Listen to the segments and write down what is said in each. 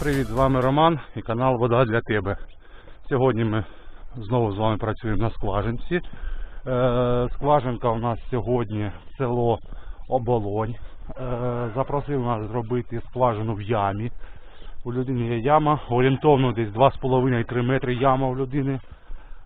Привіт! З вами Роман і канал Вода для тебе. Сьогодні ми знову з вами працюємо на скважинці. Е, скважинка у нас сьогодні село Оболонь. Е, запросив нас зробити скважину в ямі. У людини є яма, орієнтовно десь 2,5-3 метри яма у людини.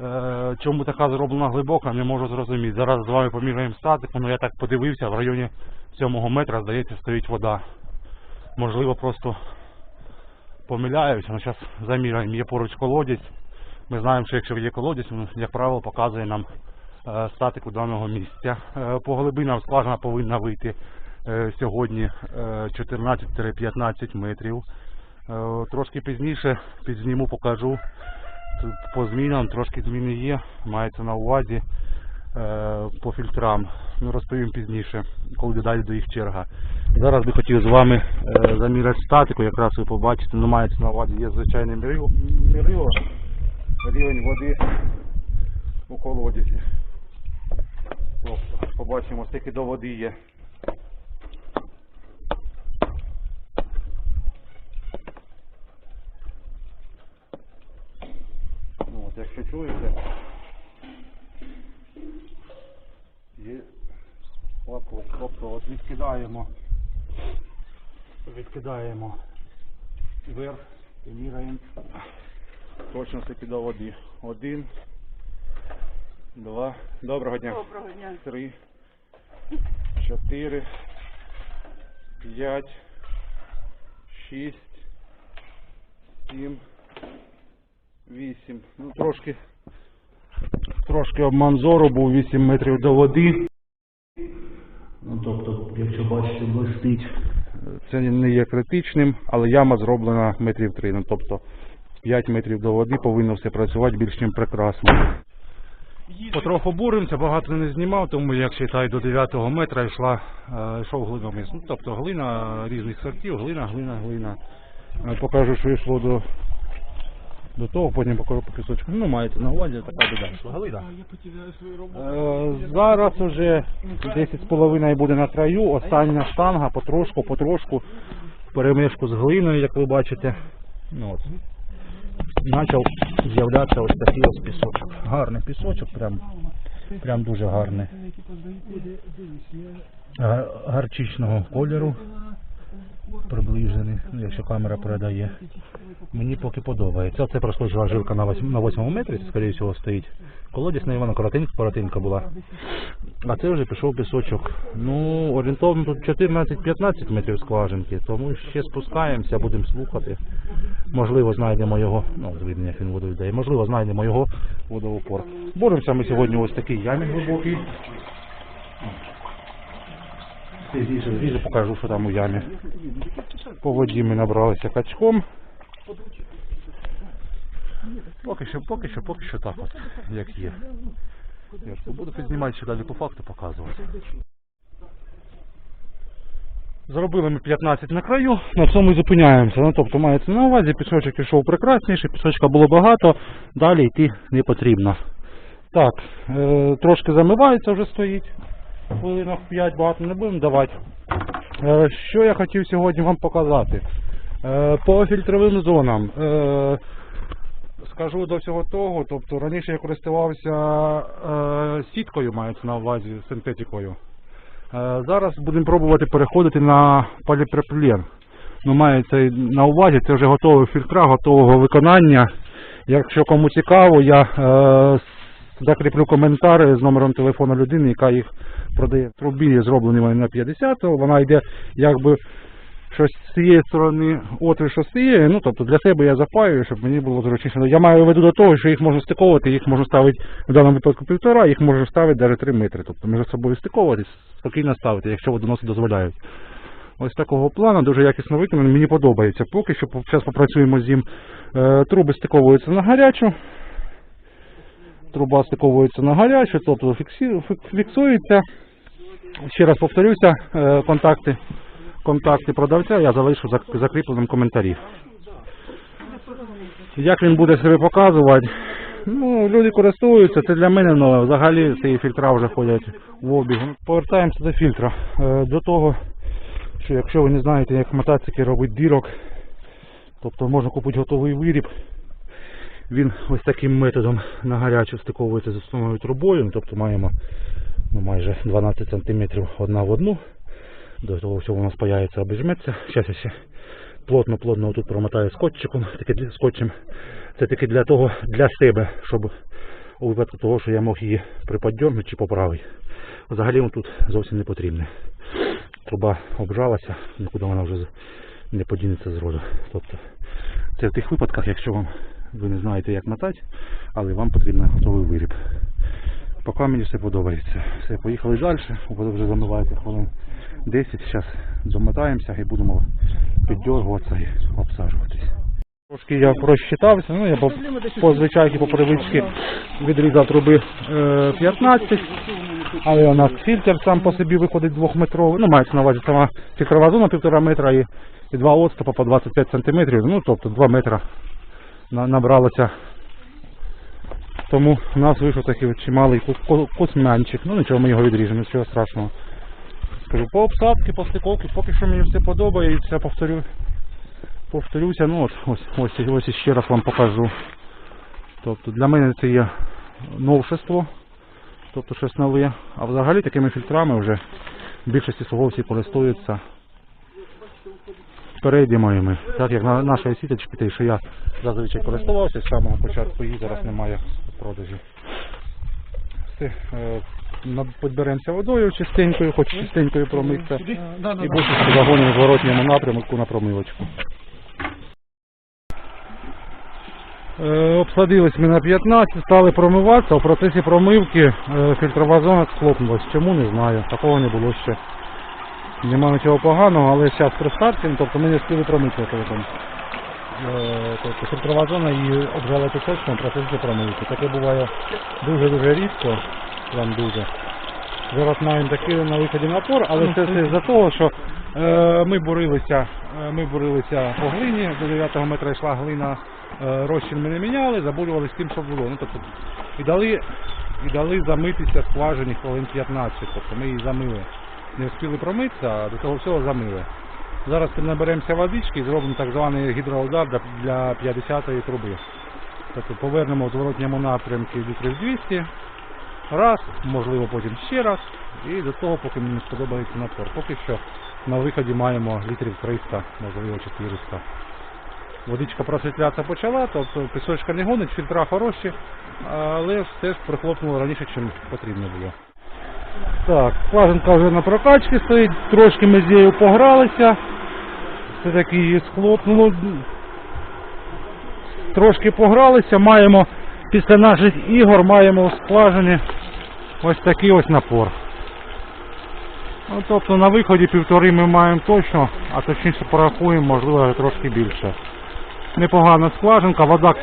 Е, чому така зроблена глибока, не можу зрозуміти. Зараз з вами поміряємо статику, але я так подивився, в районі 7 метра, здається, стоїть вода. Можливо, просто помиляюся, але зараз заміряємо. Є поруч колодязь. Ми знаємо, що якщо є колодязь, він, як правило, показує нам е, статику даного місця. Е, по глибинам скважина повинна вийти е, сьогодні е, 14-15 метрів. Трошки пізніше підзніму, покажу. Тут по змінам трошки зміни є, мається на увазі по фільтрам. Ну, розповім пізніше, коли далі до їх черга. Зараз би хотів з вами е, заміряти статику, якраз ви побачите, ну мається на увазі є звичайне мірило, мірило, рівень води у колодязі. Тобто, побачимо, скільки до води є. Ну, от, якщо чуєте, є лапок. Тобто от відкидаємо, відкидаємо вверх і міряємо точно скільки до води. Один, два, доброго дня. Доброго дня. Три, чотири, п'ять, шість, сім, вісім. Ну трошки, трошки обман зору був 8 метрів до води. Ну, тобто, якщо бачите, це не є критичним, але яма зроблена метрів 3. Ну, тобто 5 метрів до води повинно все працювати більш ніж прекрасно. Потроху буримося, багато не знімав, тому як вважаю, до 9 метра йшла, е, йшов глиноміс. Ну, тобто глина різних сортів, глина, глина, глина. Покажу, що йшло до, до того, потім покажу по пісочку. Ну, маєте на увазі, така біда. Е, Зараз уже 10,5 буде на краю, остання штанга потрошку, потрошку, в перемішку з глиною, як ви бачите. Ну, от. Почав з'являтися ось такий ось пісочок. Гарний пісочок, прям, прям дуже гарний. Гарчичного кольору приближений, якщо камера передає. Мені поки подобається. Це проскочила жилка на 8, на 8 метрі, скоріше всього, стоїть. Колодязь на вона коротенька, коротенька була. А це вже пішов пісочок. Ну, орієнтовно тут 14-15 метрів скважинки, тому ще спускаємося, будемо слухати. Можливо, знайдемо його, ну, видно, він воду йде, можливо, знайдемо його водоупор. Боремося ми сьогодні ось в такій ямі глибокій. Пізніше покажу, що там у ямі. По воді ми набралися качком. Поки що, поки що, поки що так от, як є. Я буду підзнімати ще далі по факту показувати. Зробили ми 15 на краю, на цьому і зупиняємося. Ну, тобто мається на увазі, пісочок пішов прекрасніший, пісочка було багато, далі йти не потрібно. Так, е, трошки замивається вже стоїть. Хвилинок 5 багато не будемо давати. Е, що я хотів сьогодні вам показати? Е, по фільтровим зонам. Е, скажу до всього того, тобто раніше я користувався сіткою, мається на увазі синтетикою. Зараз будемо пробувати переходити на поліпропілен. Ну, мається на увазі, це вже готові фільтра, готового виконання. Якщо кому цікаво, я закріплю коментар з номером телефону людини, яка їх продає. Трубі зроблені вони на 50, вона йде якби щось з цієї сторони, отвір, що з цієї, ну тобто для себе я запаюю, щоб мені було зручніше. Я маю в виду до того, що їх можна стиковувати, їх можна ставити в даному випадку півтора, їх можна ставити навіть 3 метри. Тобто між собою стиковуватись, спокійно ставити, якщо водоноси дозволяють. Ось такого плану, дуже якісно виконано, мені подобається. Поки що зараз попрацюємо з ним. Е, Труби стиковуються на гарячу. Труба стиковується на гарячу, тобто фіксується. Ще раз повторюся, е, контакти, контакти продавця я залишу зак- закріпленим коментарі. Як він буде себе показувати? Ну, люди користуються, це для мене нове. Взагалі ці фільтра вже ходять в обіг. Повертаємося до фільтра. Е, До того, що якщо ви не знаєте, як мотоцикл робить дірок, Тобто можна купити готовий виріб. Він ось таким методом на гарячу стиковується з основною трубою. Ну, Тобто маємо ну, майже 12 см одна в одну. До того всього воно спаяється, обіжметься. Зараз я ще плотно-плотно тут промотаю скотчиком, таки скотчем. Це таки для того, для себе, щоб у випадку того, що я мог її приподдьорнути чи поправити. Взагалі тут зовсім не потрібний. Труба обжалася, нікуди вона вже не подінеться з роду. Тобто це в тих випадках, якщо вам ви не знаєте, як мотати, але вам потрібен готовий виріб. Поки мені все подобається. Все, поїхали далі, вже замивається хвилин 10. Зараз домотаємося і будемо піддергуватися і обсаджуватись. Трошки я просчитався, ну я по, по звичайки, по привичці відрізав труби е, 15, але у нас фільтр сам по собі виходить двохметровий, ну мається на увазі сама фільтрова зона півтора метра і, і два отступа по 25 сантиметрів, ну тобто 2 метра набралося. Тому у нас вийшов такий от чималий ку- ку- кусмянчик, ну нічого ми його відріжемо, нічого страшного. Скажу, по обсадці, по стиковці, поки що мені все подобається, повторю, повторюся, ну от ось, ось, ось ще раз вам покажу. Тобто для мене це є новшество, тобто щось нове. А взагалі такими фільтрами вже в більшості всі користуються перейдемо Так як на нашої сіточки, те, що я зазвичай користувався з самого початку, її зараз немає в продажі. Все, е, підберемося водою чистенькою, хоч чистенькою промитися. І більше загонимо в зворотньому напрямку на промивочку. Е, Обсадились ми на 15, стали промиватися, у процесі промивки е, фільтрова зона схлопнулась. Чому не знаю, такого не було ще. Нема нічого поганого, але зараз при ну, тобто ми не встигли промити. Е, Тобто фільтрова зона її обжала пісочком в процесі. Таке буває дуже-дуже рідко, прям дуже. Зараз маємо такий на виході напор, але це все за того, що е, ми бурилися, е, ми бурилися по глині, до 9 метра йшла глина, е, розчин ми не міняли, забурювали з тим, що було. Ну, тобто, і дали, і дали замитися скважині хвилин 15, тобто ми її замили. Не встигли промитися, а до того всього замили. Зараз наберемося водички і зробимо так званий гідроудар для- для 50-ї труби. Тобто повернемо в зворотньому напрямку літрів 200, раз, можливо потім ще раз, і до того, поки мені сподобається напор. Поки що на виході маємо літрів 300, можливо 400. Водичка просвітлятися почала, тобто пісочка не гонить, фільтра хороші, але все ж прихлопнуло раніше, ніж потрібно було. Так, скважинка вже на прокачці стоїть, трошки ми з нею погралися. Все таки її схлопнуло. Трошки погралися, маємо після наших ігор маємо скважині ось такий ось напор. Ну, тобто на виході півтори ми маємо точно, а точніше порахуємо, можливо, трошки більше. Непогана скважинка, вода,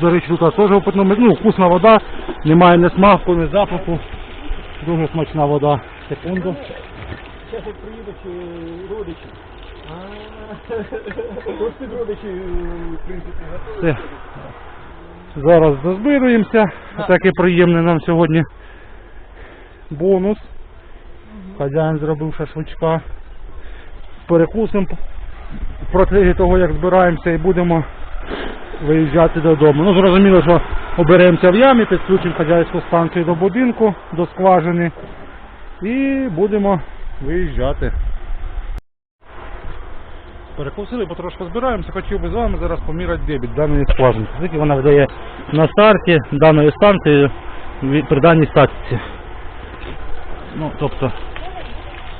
до речі, тут теж опитно, ну, вкусна вода, немає ні смаку, ні запаху. Дуже смачна вода. Секунду. Зараз як приїдуть родичі. Ось родичі, в принципі. Зараз дозбируємося. Такий приємний нам сьогодні бонус. Хазяїн зробив шашличка. Перекусимо процесі того, як збираємося і будемо виїжджати додому. Ну, зрозуміло, що оберемося в ямі, підключимо хазяйську станцію до будинку, до скважини і будемо виїжджати. Перекусили, потрошку збираємося, хотів би з вами зараз поміряти дебіт даної скважини. Скільки вона видає на старті даної станції при даній статиці. Ну, тобто,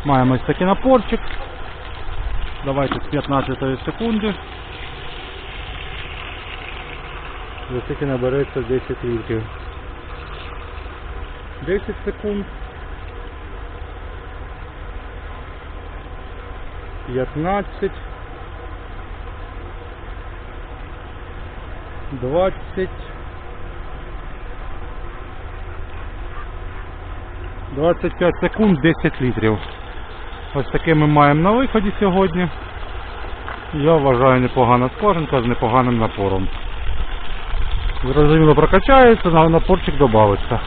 маємо ось такий напорчик. Давайте з 15 секунди. За скільки набереться 10 літрів. 10 секунд. 15. 20. 25 секунд 10 літрів. Ось таке ми маємо на виході сьогодні. Я вважаю непогана скважинка з непоганим напором. Зрозуміло прокачається, на напорчик добавится.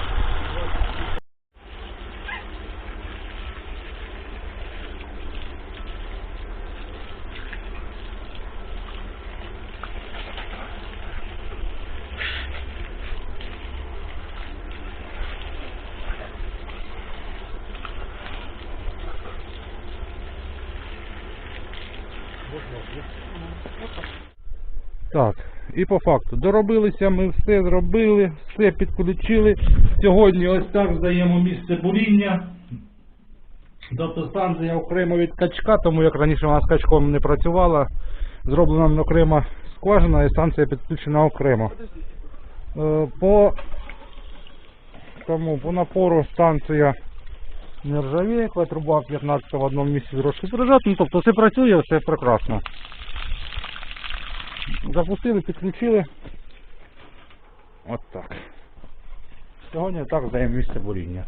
Так і по факту. Доробилися, ми все зробили, все підключили. Сьогодні ось так здаємо місце буріння. Тобто станція окремо від качка, тому як раніше вона з качком не працювала, зроблена окрема скважина і станція підключена окремо. Е, По, тому, по напору станція нержавейка, труба 15 в одному місці трошки прижата, ну тобто все працює, все прекрасно. Запустили, підключили. От так. Сьогодні так місце буріння.